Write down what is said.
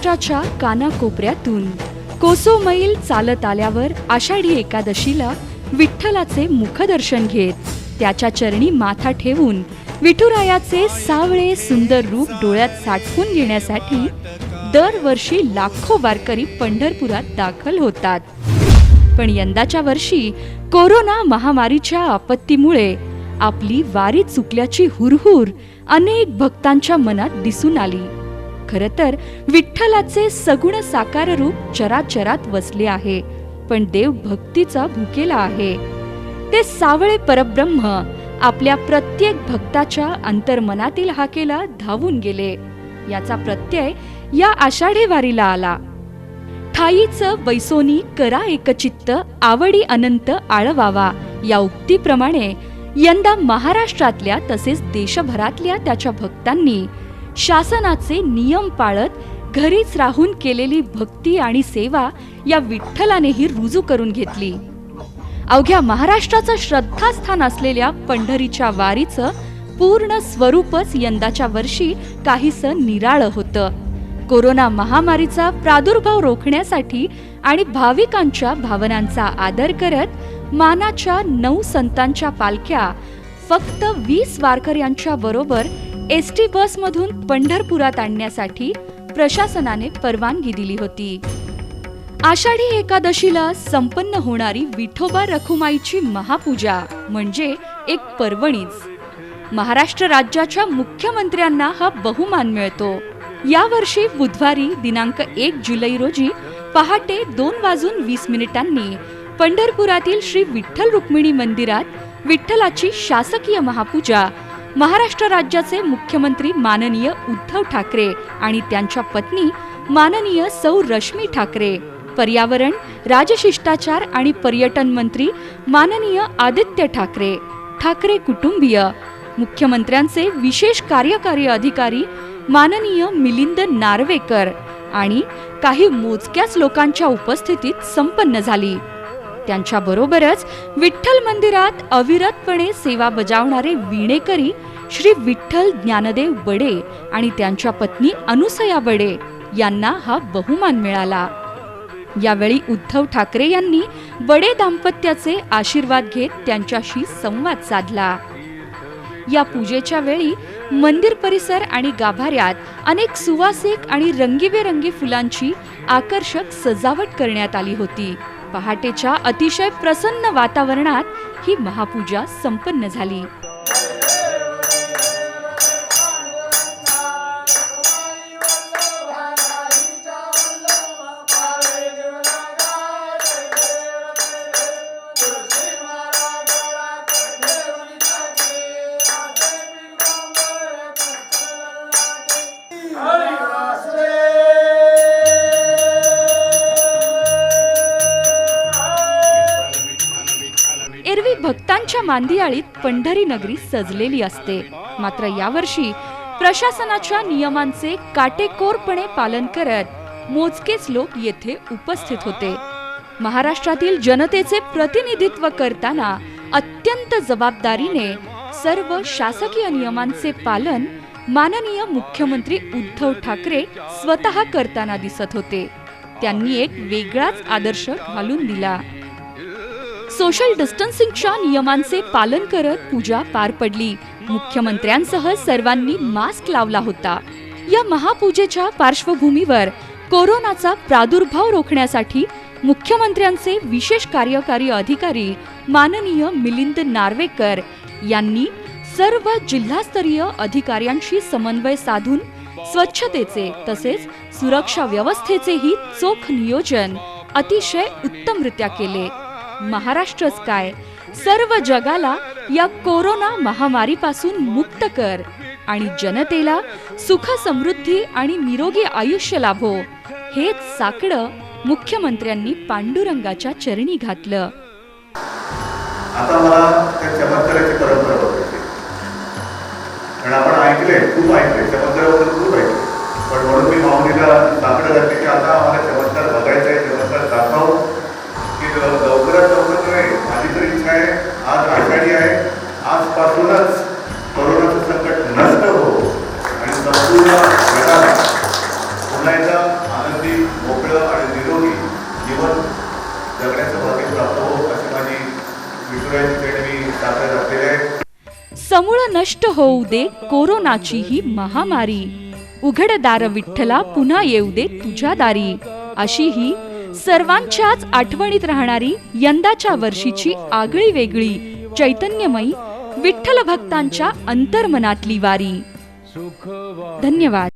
महाराष्ट्राच्या कानाकोपऱ्यातून. कोसो मैल चालत आल्यावर आषाढी एकादशीला विठ्ठलाचे मुखदर्शन घेत त्याच्या चरणी माथा ठेवून विठुरायाचे सावळे सुंदर रूप डोळ्यात साठवून घेण्यासाठी दरवर्षी लाखो वारकरी पंढरपुरात दाखल होतात. पण यंदाच्या वर्षी कोरोना महामारीच्या आपत्तीमुळे आपली वारी चुकल्याची हुरहुर अनेक भक्तांच्या मनात दिसून आली. खर तर विठ्ठलाचे सगुण साकार रूप चराचरात वसले आहे पण देव भक्तीचा भुकेला आहे. ते सावळे परब्रह्म आपल्या प्रत्येक भक्ताच्या अंतर्मनातील हाकेला धावून गेले. याचा प्रत्यय या आषाढी वारीला आला. ठाईच बैसोनी करा एकचित्त आवडी अनंत आळवावा. या उक्तीप्रमाणे यंदा महाराष्ट्रातल्या तसेच देशभरातल्या त्याच्या भक्तांनी शासनाचे नियम पाळत घरीच राहून केलेली भक्ती आणि सेवा या विठ्ठलानेही रुजू करून घेतली. अवघ्या महाराष्ट्राचं श्रद्धास्थान असलेल्या पंढरीच्या वारीचं पूर्ण स्वरूपच यंदाच्या वर्षी काहीसं निराळं होतं. कोरोना महामारीचा प्रादुर्भाव रोखण्यासाठी आणि भाविकांच्या भावनांचा आदर करत मानाच्या नऊ संतांच्या पालख्या फक्त वीस वारकऱ्यांच्या बरोबर एस टी बसमधून पंढरपुरात आणण्यासाठी प्रशासनाने परवानगी दिली होती. आषाढी एकादशीला संपन्न होणारी विठोबा रखुमाईची महापूजा म्हणजे एक पर्वणीच. महाराष्ट्र राज्याच्या मुख्यमंत्र्यांना हा बहुमान मिळतो. यावर्षी बुधवारी दिनांक एक जुलै रोजी पहाटे दोन वाजून वीस मिनिटांनी पंढरपुरातील श्री विठ्ठल रुक्मिणी मंदिरात विठ्ठलाची शासकीय महापूजा महाराष्ट्र राज्याचे मुख्यमंत्री माननीय उद्धव ठाकरे आणि त्यांच्या पत्नी माननीय सौ रश्मी ठाकरे. पर्यावरण राजशिष्टाचार आणि पर्यटन मंत्री माननीय आदित्य ठाकरे. ठाकरे कुटुंबीय. मुख्यमंत्र्यांचे विशेष कार्यकारी अधिकारी माननीय मिलिंद नार्वेकर आणि काही मोजक्याच लोकांच्या उपस्थितीत संपन्न झाली. त्यांच्या बरोबरच विठ्ठल मंदिरात अविरतपणे सेवा बजावणारे विणेकरी श्री विठ्ठल ज्ञानदेव बडे आणि त्यांच्या पत्नी अनुसया बडे यांना हा बहुमान मिळाला. यावेळी उद्धव ठाकरे यांनी बडे दाम्पत्याचे आशीर्वाद घेत त्यांच्याशी संवाद साधला. या पूजेच्या वेळी मंदिर परिसर आणि गाभाऱ्यात अनेक सुवासिक आणि रंगीबेरंगी फुलांची आकर्षक सजावट करण्यात आली होती. पहाटेच्या अतिशय प्रसन्न वातावरणात ही महापूजा संपन्न झाली. भक्तांच्या मांदियाळीत पंढरी नगरी सजलेली असते. मात्र यावर्षी प्रशासनाच्या नियमांचे काटेकोरपणे पालन करत मोजकेच लोक येथे उपस्थित होते. महाराष्ट्रातील जनतेचे प्रतिनिधित्व करताना अत्यंत जबाबदारीने सर्व शासकीय नियमांचे पालन माननीय मुख्यमंत्री उद्धव ठाकरे स्वतः करताना दिसत होते. त्यांनी एक वेगळाच आदर्श घालून दिला. सोशल डिस्टन्सिंगच्या नियमांचे पालन करत पूजा पार पडली. मुख्यमंत्र्यांसह सर्वांनी मास्क लावला होता. या महापूजेच्या पार्श्वभूमीवर कोरोनाचा प्रादुर्भाव रोखण्यासाठी मुख्यमंत्र्यांचे विशेष कार्यकारी अधिकारी माननीय मिलिंद नार्वेकर यांनी सर्व जिल्हास्तरीय अधिकाऱ्यांशी समन्वय साधून स्वच्छतेचे तसेच सुरक्षा व्यवस्थेचेही चोख नियोजन अतिशय उत्तमरित्या केले. महाराष्ट्रच काय? सर्व जगाला या कोरोना महामारीपासून मुक्त कर आणि जनतेला सुख समृद्धी आणि निरोगी आयुष्य लाभो. हेच साकडं मुख्यमंत्र्यांनी पांडुरंगाच्या चरणी घातलं. आता मला त्या चमत्काराची परंपरा बघायची कारण आपण ऐकले खूप ऐकले आहे आज आषाढी आहे. आजपासूनच कोरोनाचं संकट नष्ट हो आणि संपूर्ण पुन्हा आनंदी मोकळं आणि निरोगी जीवन जगण्याचं भाग्य प्राप्त हो अशी माझी विठुराची मी सादर घातलेली आहे. समूळ नष्ट होऊ दे कोरोनाची ही महामारी. उघड दार विठ्ठला पुन्हा येऊ दे तुझ्या दारी अशी ही सर्वांच्याच आठवणीत राहणारी यंदाच्या वर्षीची आगळी वेगळी चैतन्यमयी विठ्ठल भक्तांच्या अंतर्मनातली वारी. धन्यवाद.